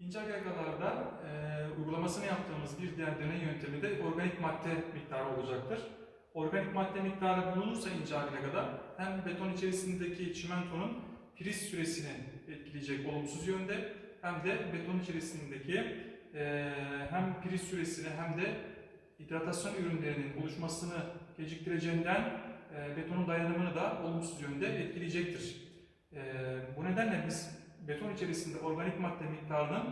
İnce agregalarda e, uygulamasını yaptığımız bir diğer deney yöntemi de organik madde miktarı olacaktır. Organik madde miktarı bulunursa ince agregada hem beton içerisindeki çimentonun priz süresini etkileyecek olumsuz yönde hem de beton içerisindeki e, hem priz süresini hem de hidratasyon ürünlerinin oluşmasını geciktireceğinden e, betonun dayanımını da olumsuz yönde etkileyecektir. E, bu nedenle biz beton içerisinde organik madde miktarının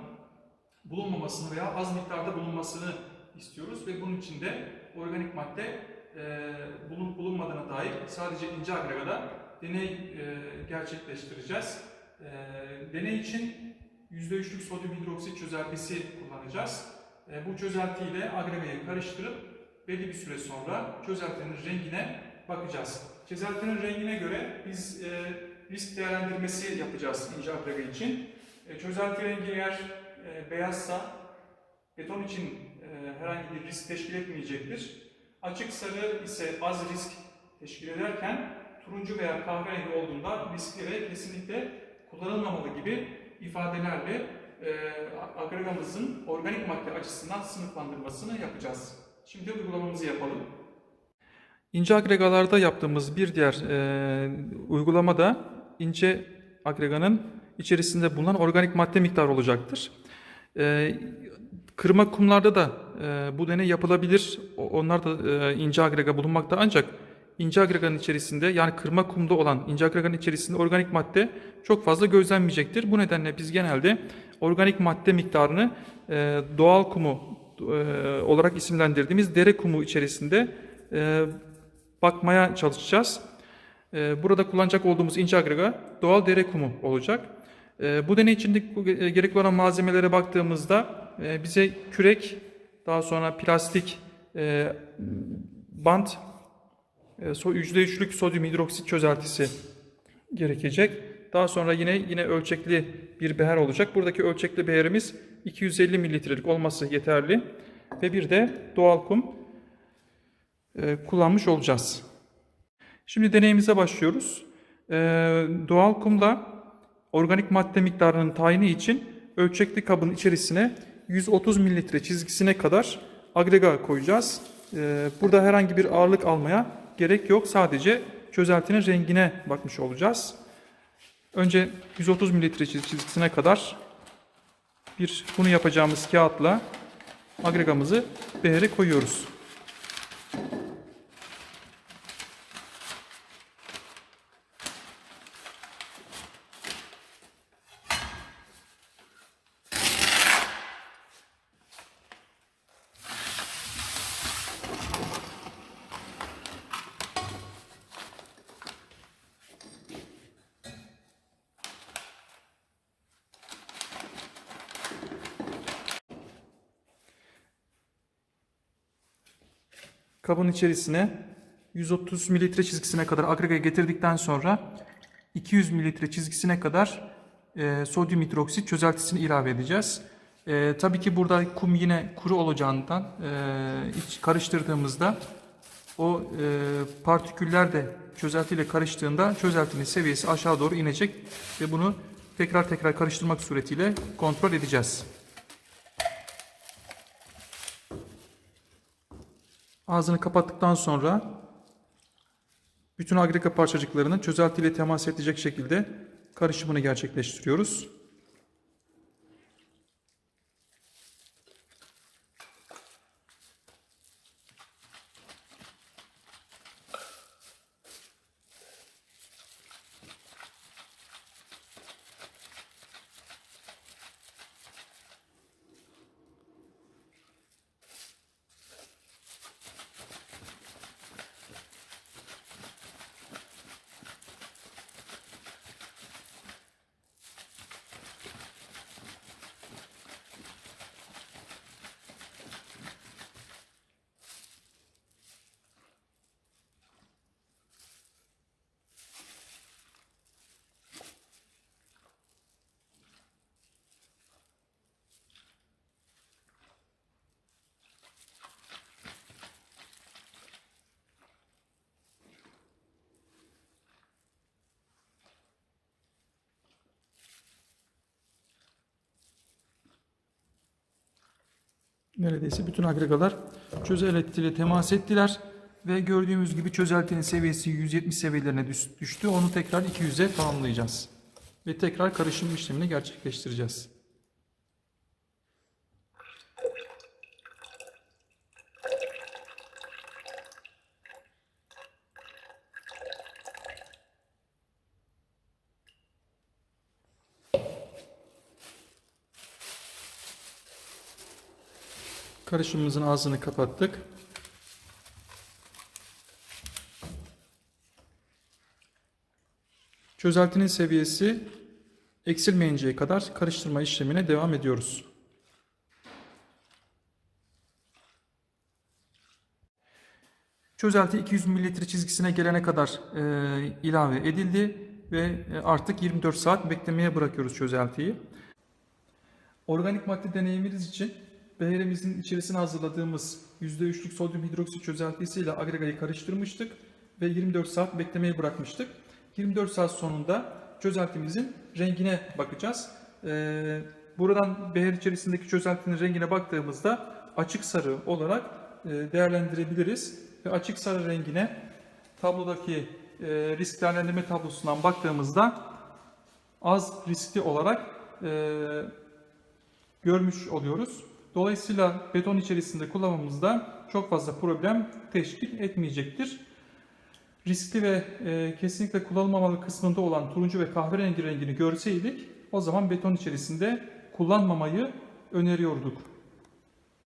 bulunmamasını veya az miktarda bulunmasını istiyoruz ve bunun için de organik madde e, bulun, bulunmadığına dair sadece ince agregada deney e, gerçekleştireceğiz. E, deney için %3'lük sodyum hidroksit çözeltisi kullanacağız. E, bu çözeltiyle agregayı karıştırıp belli bir süre sonra çözeltinin rengine bakacağız. Çözeltinin rengine göre biz e, risk değerlendirmesi yapacağız ince agrega için. E, çözelti rengi eğer e, beyazsa beton için e, herhangi bir risk teşkil etmeyecektir. Açık sarı ise az risk teşkil ederken turuncu veya kahverengi olduğunda riskli ve kesinlikle kullanılmamalı gibi ifadelerle e, agregamızın organik madde açısından sınıflandırmasını yapacağız. Şimdi uygulamamızı yapalım. İnce agregalarda yaptığımız bir diğer e, uygulama da ince agreganın içerisinde bulunan organik madde miktarı olacaktır. E, kırma kumlarda da e, bu deney yapılabilir. Onlar da e, ince agrega bulunmakta ancak ince agreganın içerisinde yani kırma kumda olan ince agreganın içerisinde organik madde çok fazla gözlenmeyecektir. Bu nedenle biz genelde organik madde miktarını e, doğal kumu e, olarak isimlendirdiğimiz dere kumu içerisinde e, bakmaya çalışacağız. E, burada kullanacak olduğumuz ince agrega doğal dere kumu olacak. E, bu deney için de e, gerekli olan malzemelere baktığımızda e, bize kürek, daha sonra plastik e, bant, e, so- %3'lük sodyum hidroksit çözeltisi gerekecek. Daha sonra yine yine ölçekli bir beher olacak. Buradaki ölçekli beherimiz 250 mililitrelik olması yeterli. Ve bir de doğal kum kullanmış olacağız. Şimdi deneyimize başlıyoruz. E, doğal kumla organik madde miktarının tayini için ölçekli kabın içerisine 130 mililitre çizgisine kadar agrega koyacağız. E, burada herhangi bir ağırlık almaya gerek yok. Sadece çözeltinin rengine bakmış olacağız. Önce 130 mililitre çiz- çizgisine kadar bir bunu yapacağımız kağıtla agregamızı behere koyuyoruz. Kabın içerisine 130 mililitre çizgisine kadar agregayı getirdikten sonra 200 mililitre çizgisine kadar e, sodyum hidroksit çözeltisini ilave edeceğiz. E, tabii ki burada kum yine kuru olacağından e, karıştırdığımızda o e, partiküller de çözeltiyle karıştığında çözeltinin seviyesi aşağı doğru inecek ve bunu tekrar tekrar karıştırmak suretiyle kontrol edeceğiz. Ağzını kapattıktan sonra bütün agrega parçacıklarının çözeltiyle temas edecek şekilde karışımını gerçekleştiriyoruz. Neredeyse bütün agregalar çözeltiyle temas ettiler ve gördüğümüz gibi çözeltinin seviyesi 170 seviyelerine düş- düştü. Onu tekrar 200'e tamamlayacağız. Ve tekrar karışım işlemini gerçekleştireceğiz. Karışımımızın ağzını kapattık. Çözeltinin seviyesi eksilmeyinceye kadar karıştırma işlemine devam ediyoruz. Çözelti 200 mililitre çizgisine gelene kadar e, ilave edildi ve e, artık 24 saat beklemeye bırakıyoruz çözeltiyi. Organik madde deneyimimiz için beheremizin içerisine hazırladığımız %3'lük sodyum hidroksit çözeltisiyle agregayı karıştırmıştık ve 24 saat beklemeye bırakmıştık. 24 saat sonunda çözeltimizin rengine bakacağız. Ee, buradan beher içerisindeki çözeltinin rengine baktığımızda açık sarı olarak e, değerlendirebiliriz. Ve açık sarı rengine tablodaki e, risk değerlendirme tablosundan baktığımızda az riskli olarak e, görmüş oluyoruz. Dolayısıyla beton içerisinde kullanmamızda çok fazla problem teşkil etmeyecektir. Riskli ve e, kesinlikle kullanılmamalı kısmında olan turuncu ve kahverengi rengini görseydik o zaman beton içerisinde kullanmamayı öneriyorduk.